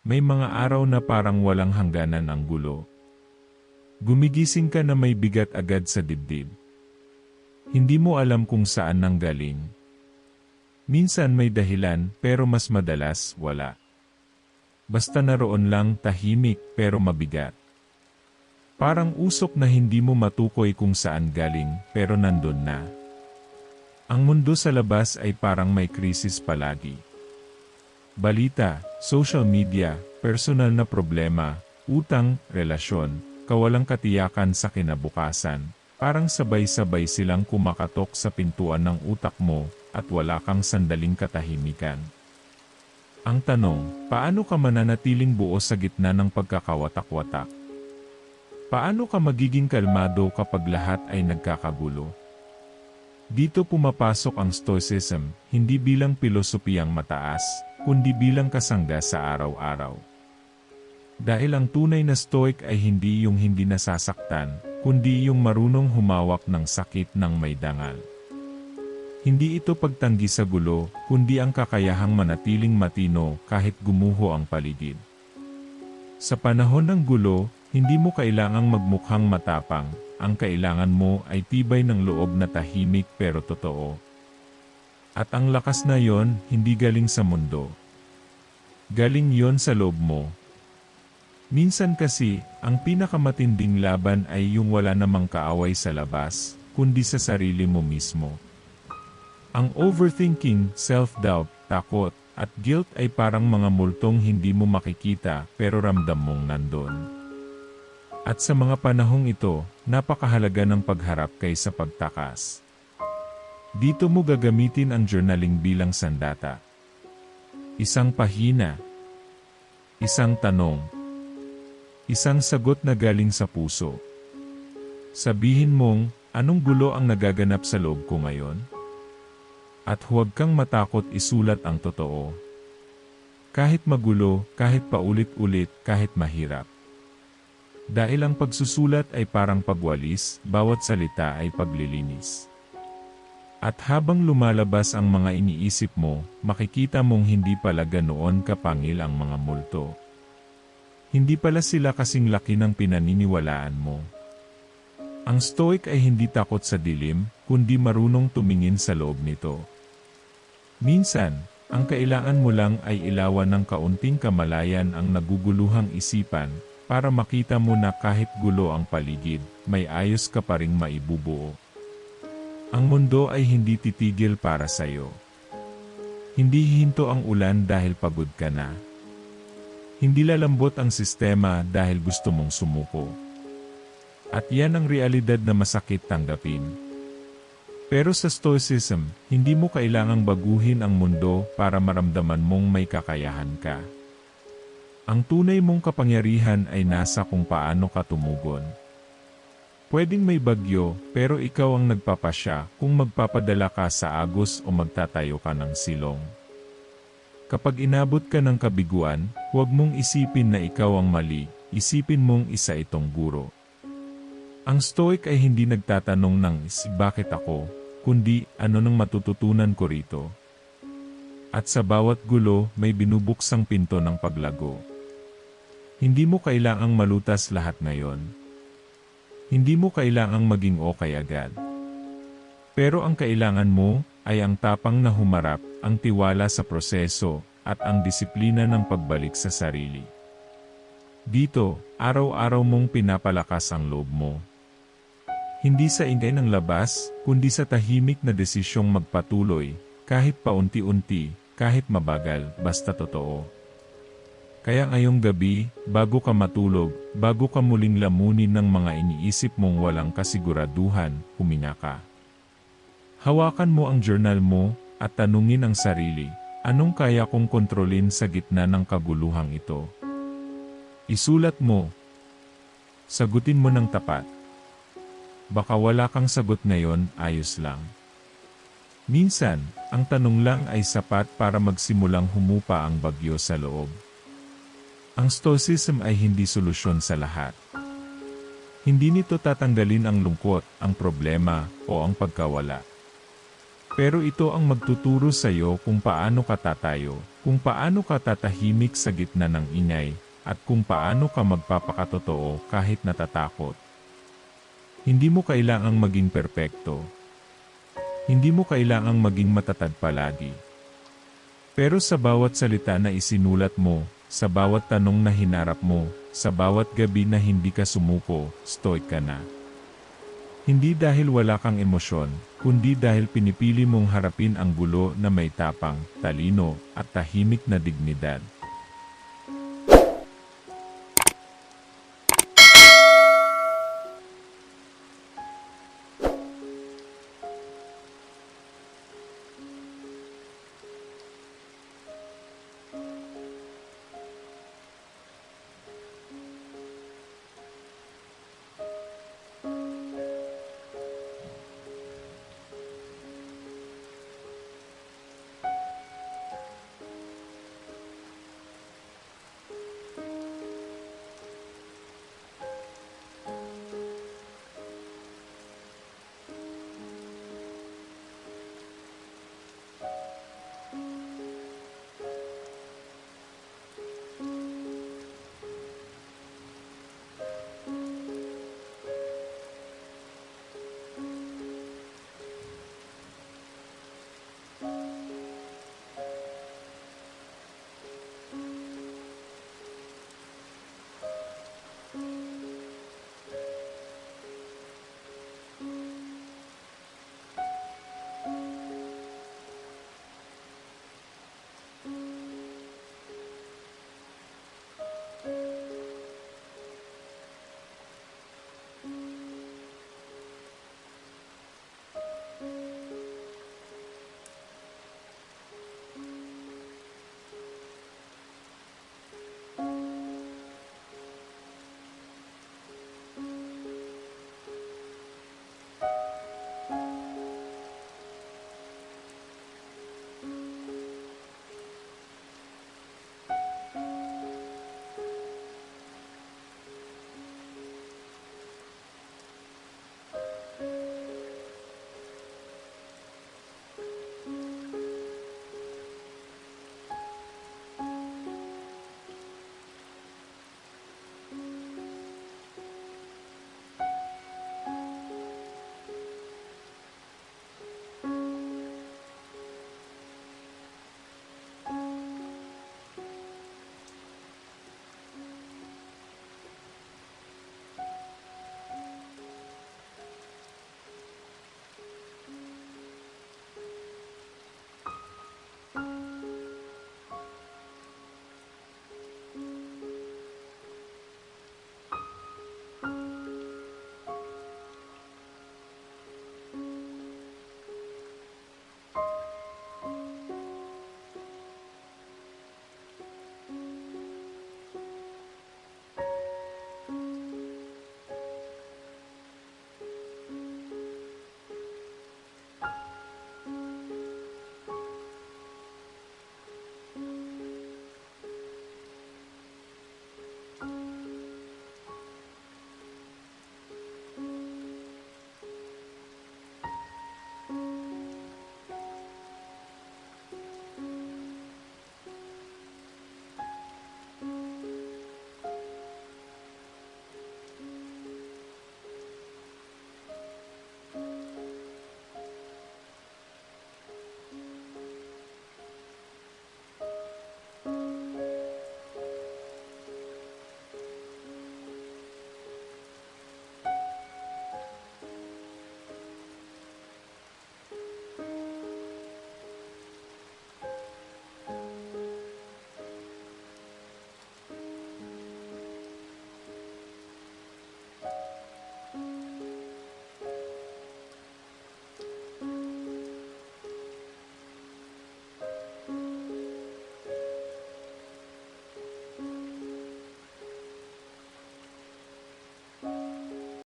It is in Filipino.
may mga araw na parang walang hangganan ang gulo. Gumigising ka na may bigat agad sa dibdib. Hindi mo alam kung saan nanggaling. Minsan may dahilan pero mas madalas wala. Basta naroon lang tahimik pero mabigat. Parang usok na hindi mo matukoy kung saan galing pero nandun na. Ang mundo sa labas ay parang may krisis palagi. Balita, social media, personal na problema, utang, relasyon, kawalang katiyakan sa kinabukasan. Parang sabay-sabay silang kumakatok sa pintuan ng utak mo at wala kang sandaling katahimikan. Ang tanong, paano ka mananatiling buo sa gitna ng pagkakawatak-watak? Paano ka magiging kalmado kapag lahat ay nagkakagulo? Dito pumapasok ang Stoicism, hindi bilang pilosopiyang mataas, kundi bilang kasangga sa araw-araw. Dahil ang tunay na Stoic ay hindi yung hindi nasasaktan, kundi yung marunong humawak ng sakit ng may dangal. Hindi ito pagtanggi sa gulo, kundi ang kakayahang manatiling matino kahit gumuho ang paligid. Sa panahon ng gulo, hindi mo kailangang magmukhang matapang, ang kailangan mo ay tibay ng loob na tahimik pero totoo. At ang lakas na yon, hindi galing sa mundo. Galing yon sa loob mo. Minsan kasi, ang pinakamatinding laban ay yung wala namang kaaway sa labas, kundi sa sarili mo mismo. Ang overthinking, self-doubt, takot, at guilt ay parang mga multong hindi mo makikita pero ramdam mong nandun. At sa mga panahong ito, napakahalaga ng pagharap kaysa pagtakas. Dito mo gagamitin ang journaling bilang sandata. Isang pahina. Isang tanong. Isang sagot na galing sa puso. Sabihin mong, anong gulo ang nagaganap sa loob ko ngayon? At huwag kang matakot isulat ang totoo. Kahit magulo, kahit paulit-ulit, kahit mahirap. Dahil ang pagsusulat ay parang pagwalis, bawat salita ay paglilinis. At habang lumalabas ang mga iniisip mo, makikita mong hindi pala ganoon kapangil ang mga multo. Hindi pala sila kasing laki ng pinaniniwalaan mo. Ang stoic ay hindi takot sa dilim, kundi marunong tumingin sa loob nito. Minsan, ang kailangan mo lang ay ilawan ng kaunting kamalayan ang naguguluhang isipan, para makita mo na kahit gulo ang paligid, may ayos ka pa ring maibubuo. Ang mundo ay hindi titigil para sa'yo. Hindi hinto ang ulan dahil pagod ka na. Hindi lalambot ang sistema dahil gusto mong sumuko. At yan ang realidad na masakit tanggapin. Pero sa Stoicism, hindi mo kailangang baguhin ang mundo para maramdaman mong may kakayahan ka. Ang tunay mong kapangyarihan ay nasa kung paano ka tumugon. Pwedeng may bagyo, pero ikaw ang nagpapasya kung magpapadala ka sa agos o magtatayo ka ng silong. Kapag inabot ka ng kabiguan, huwag mong isipin na ikaw ang mali, isipin mong isa itong guro. Ang stoic ay hindi nagtatanong ng bakit ako, kundi ano nang matututunan ko rito. At sa bawat gulo may binubuksang pinto ng paglago. Hindi mo kailangang malutas lahat ngayon. Hindi mo kailangang maging okay agad. Pero ang kailangan mo ay ang tapang na humarap, ang tiwala sa proseso, at ang disiplina ng pagbalik sa sarili. Dito, araw-araw mong pinapalakas ang loob mo. Hindi sa ingay ng labas, kundi sa tahimik na desisyong magpatuloy, kahit paunti-unti, kahit mabagal, basta totoo. Kaya ngayong gabi, bago ka matulog, bago ka muling lamunin ng mga iniisip mong walang kasiguraduhan, huminga ka. Hawakan mo ang journal mo, at tanungin ang sarili, anong kaya kong kontrolin sa gitna ng kaguluhang ito? Isulat mo. Sagutin mo ng tapat. Baka wala kang sagot ngayon, ayos lang. Minsan, ang tanong lang ay sapat para magsimulang humupa ang bagyo sa loob. Ang stoicism ay hindi solusyon sa lahat. Hindi nito tatanggalin ang lungkot, ang problema, o ang pagkawala. Pero ito ang magtuturo sa iyo kung paano ka tatayo, Kung paano ka tatahimik sa gitna ng ingay, at kung paano ka magpapakatotoo kahit natatakot. Hindi mo kailangang maging perpekto. Hindi mo kailangang maging matatag palagi. Pero sa bawat salita na isinulat mo, sa bawat tanong na hinarap mo, sa bawat gabi na hindi ka sumuko, stoic ka na. Hindi dahil wala kang emosyon, kundi dahil pinipili mong harapin ang gulo na may tapang, talino, at tahimik na dignidad.